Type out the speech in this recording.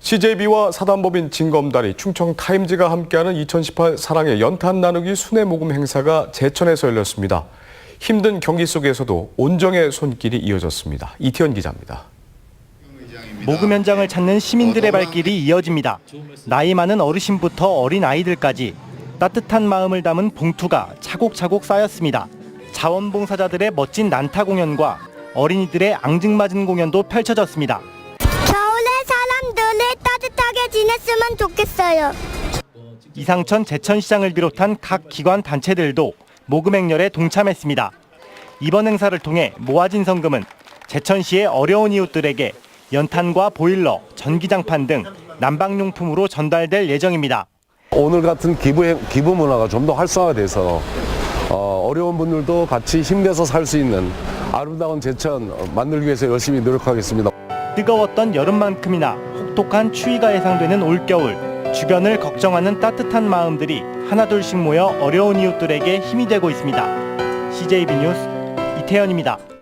CJB와 사단법인 진검다리, 충청타임즈가 함께하는 2018 사랑의 연탄 나누기 순회 모금 행사가 제천에서 열렸습니다. 힘든 경기 속에서도 온정의 손길이 이어졌습니다. 이태현 기자입니다. 모금 현장을 찾는 시민들의 발길이 이어집니다. 나이 많은 어르신부터 어린 아이들까지 따뜻한 마음을 담은 봉투가 차곡차곡 쌓였습니다. 자원봉사자들의 멋진 난타 공연과 어린이들의 앙증맞은 공연도 펼쳐졌습니다. 겨울에 사람들이 따뜻하게 지냈으면 좋겠어요. 이상천 제천시장을 비롯한 각 기관 단체들도 모금 행렬에 동참했습니다. 이번 행사를 통해 모아진 성금은 제천시의 어려운 이웃들에게 연탄과 보일러, 전기장판 등 난방용품으로 전달될 예정입니다. 오늘 같은 기부, 기부 문화가 좀 더 활성화돼서 어, 어려운 분들도 같이 힘내서 살 수 있는 아름다운 제천 만들기 위해서 열심히 노력하겠습니다. 뜨거웠던 여름만큼이나 혹독한 추위가 예상되는 올겨울 주변을 걱정하는 따뜻한 마음들이 하나둘씩 모여 어려운 이웃들에게 힘이 되고 있습니다. CJB 뉴스 이태현입니다.